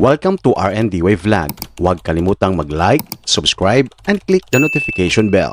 Welcome to RND Wave Vlog. Huwag kalimutang mag-like, subscribe, and click the notification bell.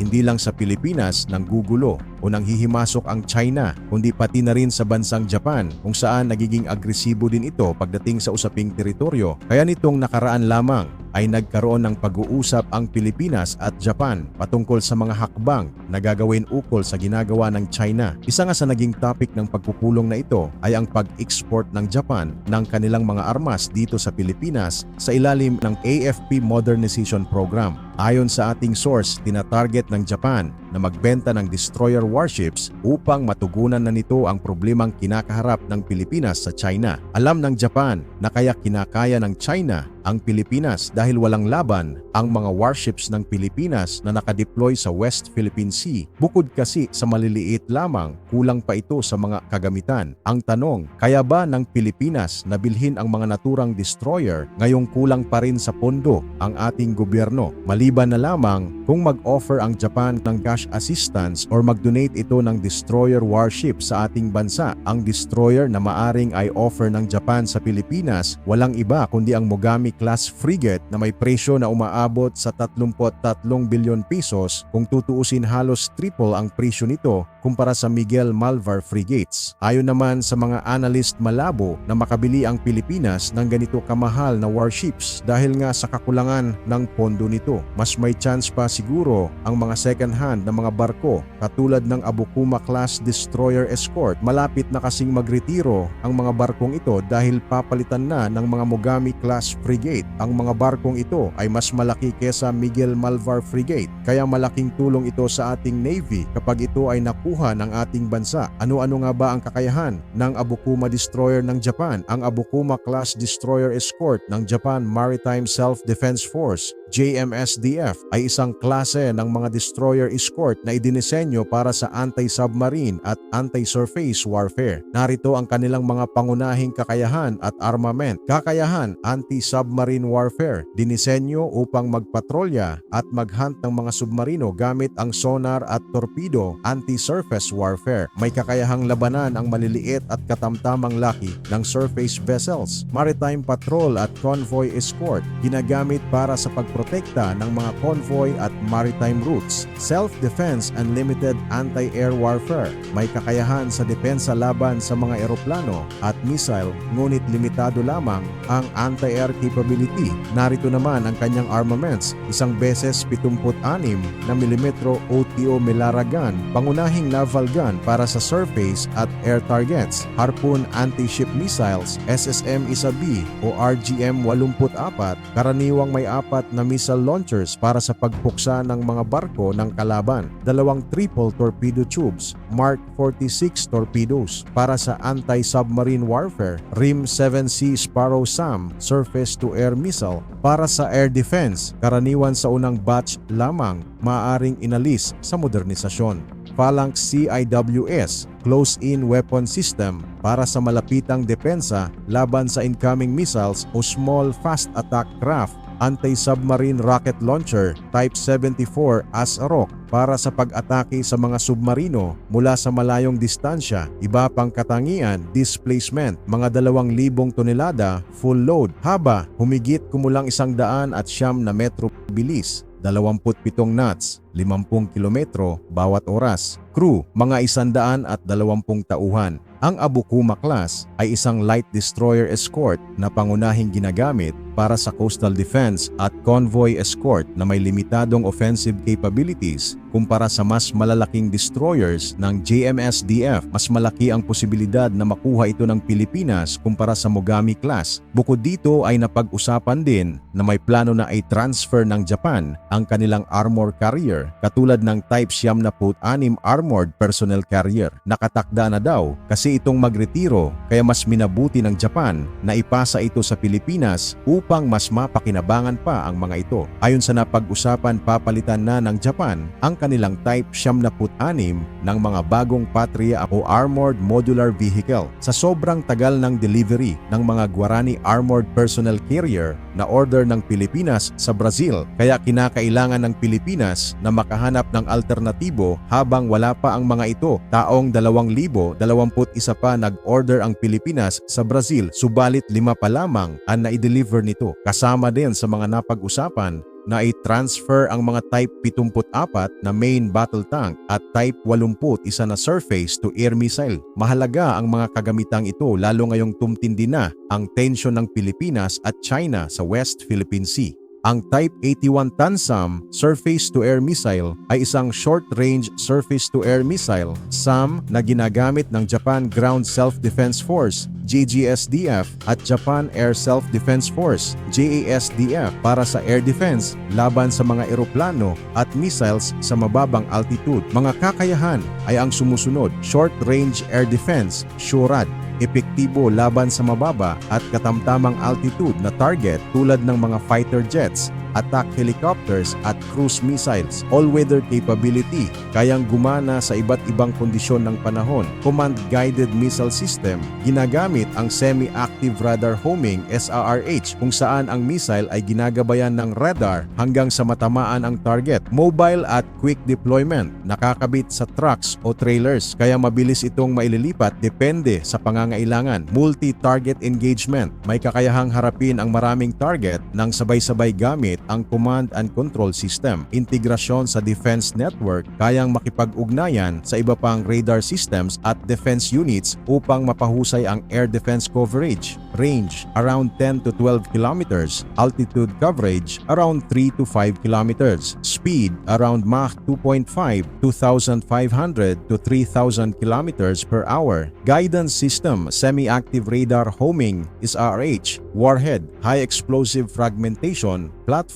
Hindi lang sa Pilipinas nang gugulo o nang hihimasok ang China, kundi pati na rin sa bansang Japan kung saan nagiging agresibo din ito pagdating sa usaping teritoryo. Kaya nitong nakaraan lamang ay nagkaroon ng pag-uusap ang Pilipinas at Japan patungkol sa mga hakbang na gagawin ukol sa ginagawa ng China. Isa nga sa naging topic ng pagpupulong na ito ay ang pag-export ng Japan ng kanilang mga armas dito sa Pilipinas sa ilalim ng AFP Modernization Program. Ayon sa ating source, tinatarget ng Japan na magbenta ng destroyer warships upang matugunan na nito ang problemang kinakaharap ng Pilipinas sa China. Alam ng Japan na kaya kinakaya ng China ang Pilipinas dahil walang laban ang mga warships ng Pilipinas na nakadeploy sa West Philippine Sea. Bukod kasi sa maliliit lamang, kulang pa ito sa mga kagamitan. Ang tanong, kaya ba ng Pilipinas na bilhin ang mga naturang destroyer ngayong kulang pa rin sa pondo ang ating gobyerno? Maliban na lamang kung mag-offer ang Japan ng cash assistance or mag-donate ito ng destroyer warship sa ating bansa. Ang destroyer na maaring ay offer ng Japan sa Pilipinas walang iba kundi ang Mogami class frigate na may presyo na umaabot sa 33 bilyon pesos kung tutuusin halos triple ang presyo nito kumpara sa Miguel Malvar frigates. Ayon naman sa mga analyst malabo na makabili ang Pilipinas ng ganito kamahal na warships dahil nga sa kakulangan ng pondo nito. Mas may chance pa siguro ang mga second hand na mga barko katulad ng Abukuma class destroyer escort. Malapit na kasing magretiro ang mga barkong ito dahil papalitan na ng mga Mogami class frigate. Ang mga barkong ito ay mas malaki kesa Miguel Malvar frigate kaya malaking tulong ito sa ating navy kapag ito ay nakuha ng ating bansa. Ano-ano nga ba ang kakayahan ng Abukuma destroyer ng Japan? Ang Abukuma class destroyer escort ng Japan Maritime Self-Defense Force JMSDF ay isang klase ng mga destroyer escort na idinisenyo para sa anti-submarine at anti-surface warfare. Narito ang kanilang mga pangunahing kakayahan at armament. Kakayahan, anti-submarine warfare, dinisenyo upang magpatrolya at maghunt ng mga submarino gamit ang sonar at torpedo, anti-surface warfare. May kakayahang labanan ang maliliit at katamtamang laki ng surface vessels. Maritime patrol at convoy escort, ginagamit para sa pagprotekta ng mga convoy at maritime routes. Self-defense and limited anti-air warfare, may kakayahan sa depensa laban sa mga eroplano at missile ngunit limitado lamang ang anti-air capability. Narito naman ang kanyang armaments, isang beses 76 na milimetro OTO Melara gun, pangunahing naval gun para sa surface at air targets, Harpoon anti-ship missiles, SSM-1B o RGM-84, karaniwang may apat na missile launchers para sa pagpuksa ng mga barko ng kalaban, dalawang triple torpedo tubes, Mark 46 torpedoes para sa anti-submarine warfare, RIM 7C Sparrow SAM surface-to-air missile para sa air defense, karaniwan sa unang batch lamang maaaring inalis sa modernisasyon. Phalanx CIWS close-in weapon system para sa malapitang depensa laban sa incoming missiles o small fast attack craft anti-submarine rocket launcher Type 74 ASROC para sa pag-atake sa mga submarino mula sa malayong distansya. Iba pang katangian, displacement, mga 2,000 tonelada, full load, haba, humigit kumulang isang daan at siyam na metro bilis. 27 knots, 50 kilometro bawat oras. Crew, mga isandaan at 20 tauhan. Ang Abukuma class ay isang light destroyer escort na pangunahing ginagamit para sa coastal defense at convoy escort na may limitadong offensive capabilities kumpara sa mas malalaking destroyers ng JMSDF. Mas malaki ang posibilidad na makuha ito ng Pilipinas kumpara sa Mogami class. Bukod dito ay napag-usapan din na may plano na i-transfer ng Japan ang kanilang armor carrier katulad ng Type 76 Armored Personnel Carrier. Nakatakda na daw kasi itong magretiro kaya mas minabuti ng Japan na ipasa ito sa Pilipinas mas mapakinabangan pa ang mga ito. Ayon sa napag-usapan papalitan na ng Japan ang kanilang Type 76 ng mga bagong Patria o Armored Modular Vehicle sa sobrang tagal ng delivery ng mga Guarani Armored Personnel Carrier na order ng Pilipinas sa Brazil kaya kinakailangan ng Pilipinas na makahanap ng alternatibo habang wala pa ang mga ito. Taong 2021 pa nag-order ang Pilipinas sa Brazil subalit lima pa lamang ang na-deliver nito. Kasama din sa mga napag-usapan na i-transfer ang mga Type 74 na main battle tank at Type 80 isa na surface to air missile. Mahalaga ang mga kagamitang ito lalo ngayong tumtindi na ang tensyon ng Pilipinas at China sa West Philippine Sea. Ang Type 81 Tansam surface-to-air missile ay isang short-range surface-to-air missile SAM na ginagamit ng Japan Ground Self-Defense Force GGSDF at Japan Air Self-Defense Force JASDF para sa air defense laban sa mga eroplano at missiles sa mababang altitude. Mga kakayahan ay ang sumusunod, short-range air defense, SHORAD, epektibo laban sa mababa at katamtamang altitude na target tulad ng mga fighter jets, attack helicopters at cruise missiles. All-weather capability, kayang gumana sa iba't ibang kondisyon ng panahon. Command-guided missile system, ginagamit ang semi-active radar homing SRRH kung saan ang missile ay ginagabayan ng radar hanggang sa matamaan ang target. Mobile at quick deployment, nakakabit sa trucks o trailers kaya mabilis itong maililipat depende sa pangangailangan. Multi-target engagement, may kakayahang harapin ang maraming target ng sabay-sabay gamit ang command and control system. Integrasyon sa defense network, kayang makipag-ugnayan sa iba pang radar systems at defense units upang mapahusay ang air defense coverage. Range, around 10 to 12 kilometers. Altitude coverage, around 3 to 5 kilometers. Speed, around Mach 2.5, 2,500 to 3,000 kilometers per hour. Guidance system, semi-active radar homing is RH. Warhead, high explosive fragmentation, platform,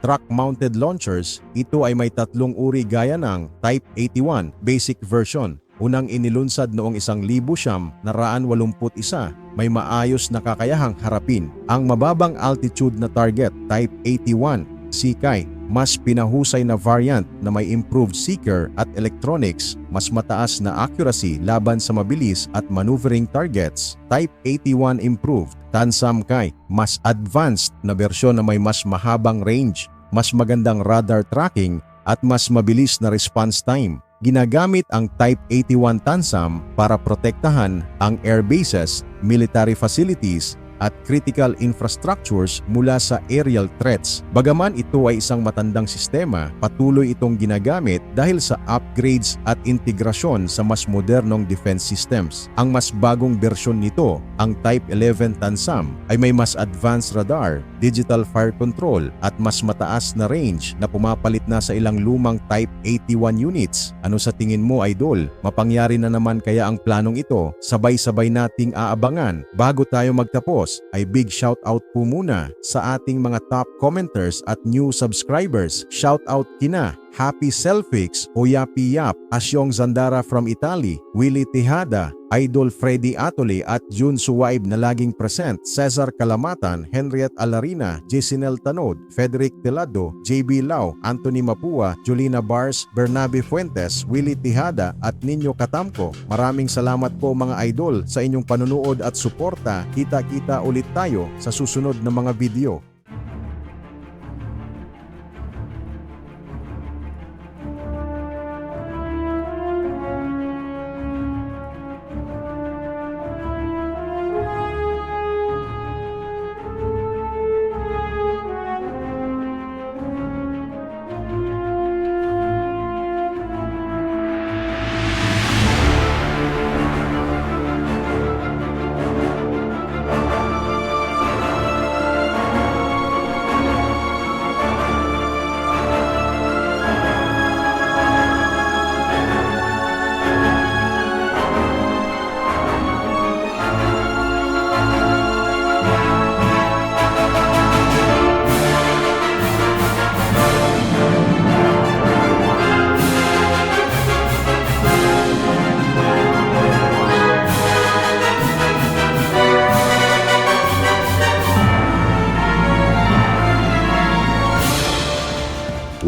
truck-mounted launchers, ito ay may tatlong uri gaya ng Type 81 basic version. Unang inilunsad noong isang libo siyam naraan walumput isa, may maayos na kakayahang harapin. Ang mababang altitude na target, Type 81, Sikay, mas pinahusay na variant na may improved seeker at electronics, mas mataas na accuracy laban sa mabilis at maneuvering targets, Type 81 improved, Tansam Kai, mas advanced na bersyon na may mas mahabang range, mas magandang radar tracking at mas mabilis na response time. Ginagamit ang Type 81 Tansam para protektahan ang air bases, military facilities at critical infrastructures mula sa aerial threats. Bagaman ito ay isang matandang sistema, patuloy itong ginagamit dahil sa upgrades at integrasyon sa mas modernong defense systems. Ang mas bagong bersyon nito, ang Type 11 Tansam, ay may mas advanced radar, digital fire control at mas mataas na range na pumapalit na sa ilang lumang Type 81 units. Ano sa tingin mo, Idol? Mapangyari na naman kaya ang planong ito? Sabay-sabay nating aabangan bago tayo magtapos ay big shout out po muna sa ating mga top commenters at new subscribers. Shout out kina Happy Selfix o Yapi Yap, Asyong Zandara from Italy, Willie Tejada, Idol Freddy Atole at June Suwaib na laging present, Cesar Kalamatan, Henriette Alarina, Jesinel Tanod, Frederick Telado, JB Lau, Anthony Mapua, Julina Bars, Bernabe Fuentes, Willie Tejada at Ninyo Katamko. Maraming salamat po mga idol sa inyong panunood at suporta. Kita-kita ulit tayo sa susunod na mga video.